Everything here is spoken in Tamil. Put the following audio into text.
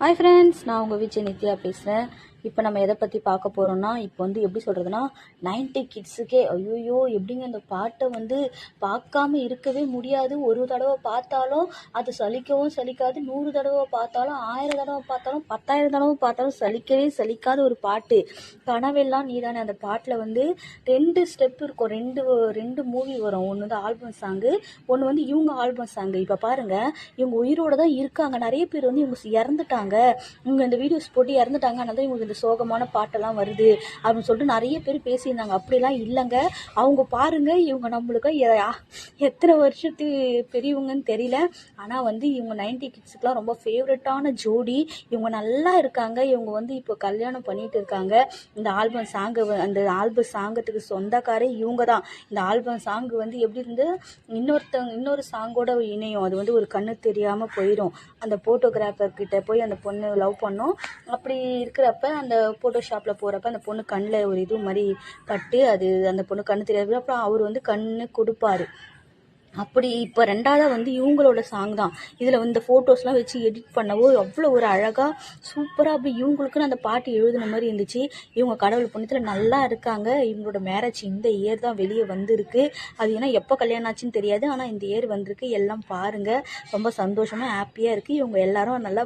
ஹாய் ஃப்ரெண்ட்ஸ் நான் உங்கள் விஜய் நித்யா பேசுகிறேன் இப்போ நம்ம எதை பற்றி பார்க்க போகிறோம்னா இப்போ வந்து எப்படி சொல்கிறதுனா நைன்டி கிட்ஸுக்கே ஐயோயோ எப்படிங்க அந்த பாட்டை வந்து பார்க்காம இருக்கவே முடியாது. ஒரு தடவை பார்த்தாலும் அது சலிக்கவும் சலிக்காது. நூறு தடவை பார்த்தாலும் ஆயிரம் தடவை பார்த்தாலும் பத்தாயிரம் தடவை பார்த்தாலும் சலிக்கவே சலிக்காத ஒரு பாட்டு. கனவெல்லாம் நீதானே. அந்த பாட்டில் வந்து ரெண்டு ஸ்டெப் இருக்கும். ரெண்டு ரெண்டு மூவி வரும். ஒன்று வந்து ஆல்பம் சாங்கு ஒன்று வந்து இவங்க ஆல்பம் சாங்கு இப்போ பாருங்கள் இவங்க உயிரோடு தான் இருக்காங்க. நிறைய பேர் வந்து இவங்க இறந்துட்டாங்க. இவங்க இந்த வீடியோஸ் போட்டு இறந்துட்டாங்க. அதனால தான் இவங்களுக்கு இந்த சோகமான பாட்டெல்லாம் வருது அப்படின்னு சொல்லிட்டு நிறைய பேர் பேசியிருந்தாங்க. அப்படிலாம் இல்லைங்க. அவங்க பாருங்க இவங்க நம்மளுக்கு எத்தனை வருஷத்து பெரியவங்கன்னு தெரியல. ஆனால் வந்து இவங்க நைன்டி கிட்ஸுக்கெலாம் ரொம்ப ஃபேவரட்டான ஜோடி. இவங்க நல்லா இருக்காங்க. இவங்க வந்து இப்போ கல்யாணம் பண்ணிட்டு இருக்காங்க. இந்த ஆல்பம் சாங்கு அந்த ஆல்பம் சாங்கத்துக்கு சொந்தக்காரே இவங்க தான். இந்த ஆல்பம் சாங் வந்து எப்படி இருந்து இன்னொருத்தவங்க இன்னொரு சாங்கோட இணையும். அது வந்து ஒரு கண்ணு தெரியாமல் போயிடும் அந்த ஃபோட்டோகிராஃபர்கிட்ட போய் அந்த பொண்ணு லவ் பண்ணோம். அப்படி இருக்கிறப்ப அந்த ஃபோட்டோஷாப்பில் போகிறப்ப அந்த பொண்ணு கண்ணில் ஒரு இது மாதிரி பட்டு அது அந்த பொண்ணு கண்ணு தெரியாது. அப்புறம் அவர் வந்து கண்ணு கொடுப்பாரு. அப்படி இப்போ ரெண்டாவதாக வந்து இவங்களோட சாங் தான். இதில் இந்த ஃபோட்டோஸ்லாம் வச்சு எடிட் பண்ணவோ அவ்வளோ ஒரு அழகாக சூப்பராக அப்படி இவங்களுக்குன்னு அந்த பாட்டு எழுதுன மாதிரி இருந்துச்சு. இவங்க கடவுள் புண்ணியத்தில் நல்லா இருக்காங்க. இவங்களோட மேரேஜ் இந்த இயர் தான் வெளியே வந்திருக்கு. அது ஏன்னா எப்போ கல்யாணம் ஆச்சுன்னு தெரியாது. ஆனால் இந்த இயர் வந்திருக்கு. எல்லாம் பாருங்கள் ரொம்ப சந்தோஷமாக ஹாப்பியாக இருக்குது இவங்க எல்லாரும் நல்லா